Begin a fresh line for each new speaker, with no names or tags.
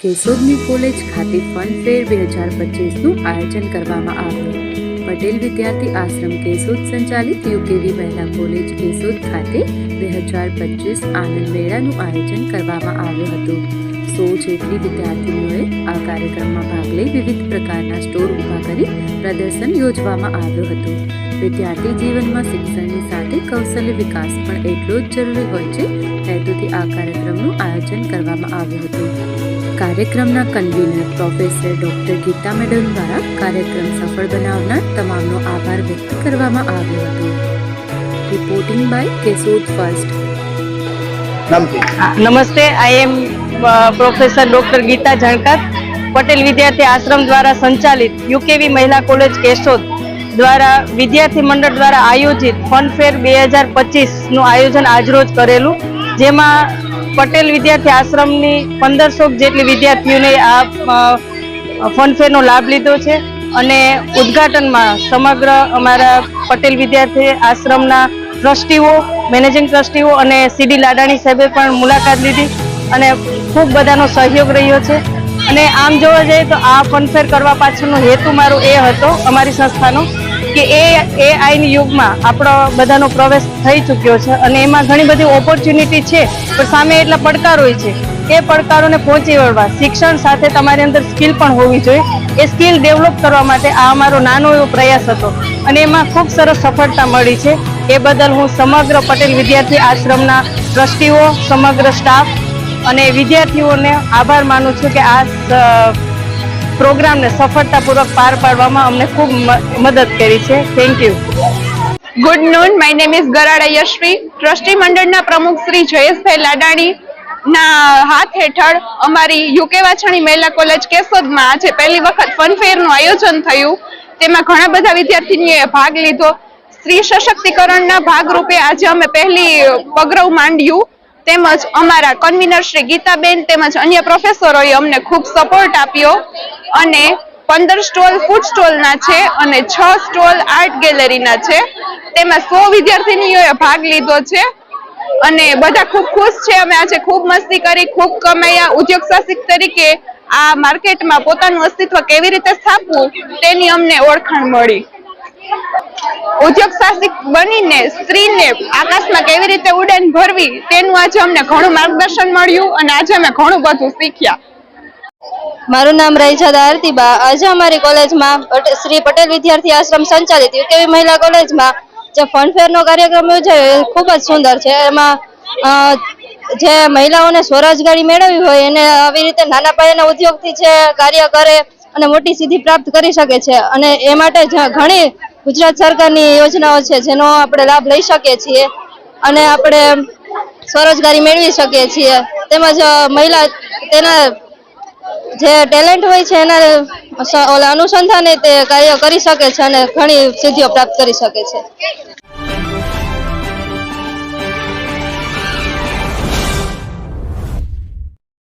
કેશોદની college ખાતે fun fair બે હજાર પચીસનું આયોજન કરવામાં આવ્યું. પટેલ વિદ્યાર્થી આશ્રમ કેશોદ સંચાલિત યુકેવી મહિલા કોલેજ કેશોદ ખાતે બે હજાર પચીસ આનંદ મેળાનું આયોજન કરવામાં આવ્યું હતું. સો જેટલી વિદ્યાર્થીઓએ આ કાર્યક્રમમાં ભાગ લઈ વિવિધ પ્રકારના સ્ટોર ઊભા કરી પ્રદર્શન યોજવામાં આવ્યું હતું. વિદ્યાર્થી જીવનમાં શિક્ષણની સાથે કૌશલ્ય વિકાસ પણ એટલો જ જરૂરી હોય છે હેતુથી આ કાર્યક્રમનું આયોજન કરવામાં આવ્યું હતું. કાર્યક્રમના convener professor doctor Geeta madam દ્વારા કાર્યક્રમ સફળ બનાવનાર તમામનો આભાર વ્યક્ત કરવામાં આવ્યો હતો. રિપોર્ટિંગ બાય કેશોદ ફર્સ્ટ
નમસ્તે I am professor doctor Geeta Jankar, Patel વિદ્યાર્થી આશ્રમ દ્વારા સંચાલિત યુકેવી મહિલા કોલેજ કેશોદ દ્વારા વિદ્યાર્થી મંડળ દ્વારા આયોજિત ફનફેર બે હજાર પચીસનું આયોજન આજરોજ કરેલું, જેમાં પટેલ વિદ્યાર્થી આશ્રમની પંદરસો જેટલી વિદ્યાર્થીઓને આ ફનફેરનો લાભ લીધો છે અને ઉદ્ઘાટનમાં સમગ્ર અમારા પટેલ વિદ્યાર્થી આશ્રમના ટ્રસ્ટીઓ, મેનેજિંગ ટ્રસ્ટીઓ અને સીડી લાડાણી સાહેબે પણ મુલાકાત લીધી અને ખૂબ બધાનો સહયોગ રહ્યો છે. અને આમ જોવા જઈએ તો આ ફનફેર કરવા પાછળનો હેતુ મારો એ હતો, અમારી સંસ્થાનો, કે એ એ આઈની યુગમાં આપણો બધાનો પ્રવેશ થઈ ચૂક્યો છે અને એમાં ઘણી બધી ઓપોર્ચ્યુનિટી છે, પણ સામે એટલા પડકારો છે. એ પડકારોને પહોંચી વળવા શિક્ષણ સાથે તમારી અંદર સ્કિલ પણ હોવી જોઈએ. એ સ્કિલ ડેવલપ કરવા માટે આ અમારો નાનો એવો પ્રયાસ હતો. અને એમાં ખૂબ સરસ સફળતા મળી છે. એ બદલ હું સમગ્ર પટેલ વિદ્યાર્થી આશ્રમના ટ્રસ્ટીઓ, સમગ્ર સ્ટાફ અને વિદ્યાર્થીઓને આભાર માનું છું કે આ પ્રોગ્રામને સફળતાપૂર્વક પાર પાડવામાં અમને ખૂબ મદદ કરી છે. Thank you
good noon my name is Garada Yashvi trustee મંડળના પ્રમુખ શ્રી જયેશભાઈ લાડાણી ના હાથ હેઠળ અમારી યુકે વાછાણી મહિલા કોલેજ કેશોદમાં આજે પહેલી વખત ફનફેરનું આયોજન થયું. તેમાં ઘણા બધા વિદ્યાર્થીનીઓએ ભાગ લીધો. સ્ત્રી સશક્તિકરણના ભાગરૂપે આજે અમે પહેલી પગરવ માંડ્યું. તેમજ અમારા કન્વીનર શ્રી ગીતાબેન તેમજ અન્ય પ્રોફેસરોએ અમને ખૂબ સપોર્ટ આપ્યો અને પંદર સ્ટોલ ફૂડ સ્ટોલના છે અને છ સ્ટોલ આર્ટ ગેલેરીના છે. તેમાં સો વિદ્યાર્થીનીઓએ ભાગ લીધો છે અને બધા ખૂબ ખુશ છે. અમે આજે ખૂબ મસ્તી કરી, ખૂબ કમાયા. ઉદ્યોગ સાહસિક તરીકે આ માર્કેટમાં પોતાનું અસ્તિત્વ કેવી રીતે સ્થાપવું તેની અમને ઓળખાણ મળી. ઉદ્યોગ સાહસિક બનીને સ્ત્રીને આકાશમાં કેવી રીતે ઉડાન ભરવી તેનું આજે અમને ઘણું માર્ગદર્શન મળ્યું અને આજે અમે ઘણું બધું શીખ્યા.
મારું નામ રહીજાદા આરતીબા. આજે અમારી કોલેજમાં શ્રી પટેલ વિદ્યાર્થી આશ્રમ સંચાલિત યુકેવી મહિલા કોલેજમાં જે ફનફેરનો કાર્યક્રમ યોજાયો એ ખૂબ જ સુંદર છે. એમાં જે મહિલાઓને સ્વરોજગારી મેળવવી હોય એને આવી રીતે નાના પાયાના ઉદ્યોગથી જે કાર્ય કરે અને મોટી સિદ્ધિ પ્રાપ્ત કરી શકે છે. અને એ માટે ઘણી ગુજરાત સરકારની યોજનાઓ છે, જેનો આપણે લાભ લઈ શકીએ છીએ અને આપણે સ્વરોજગારી મેળવી શકીએ છીએ. તેમજ મહિલા, તેના જે ટેલેન્ટ હોય છે, એના ઓલા અનુસંધાને તે કાર્ય કરી શકે છે અને ઘણી સિદ્ધિઓ પ્રાપ્ત કરી શકે છે.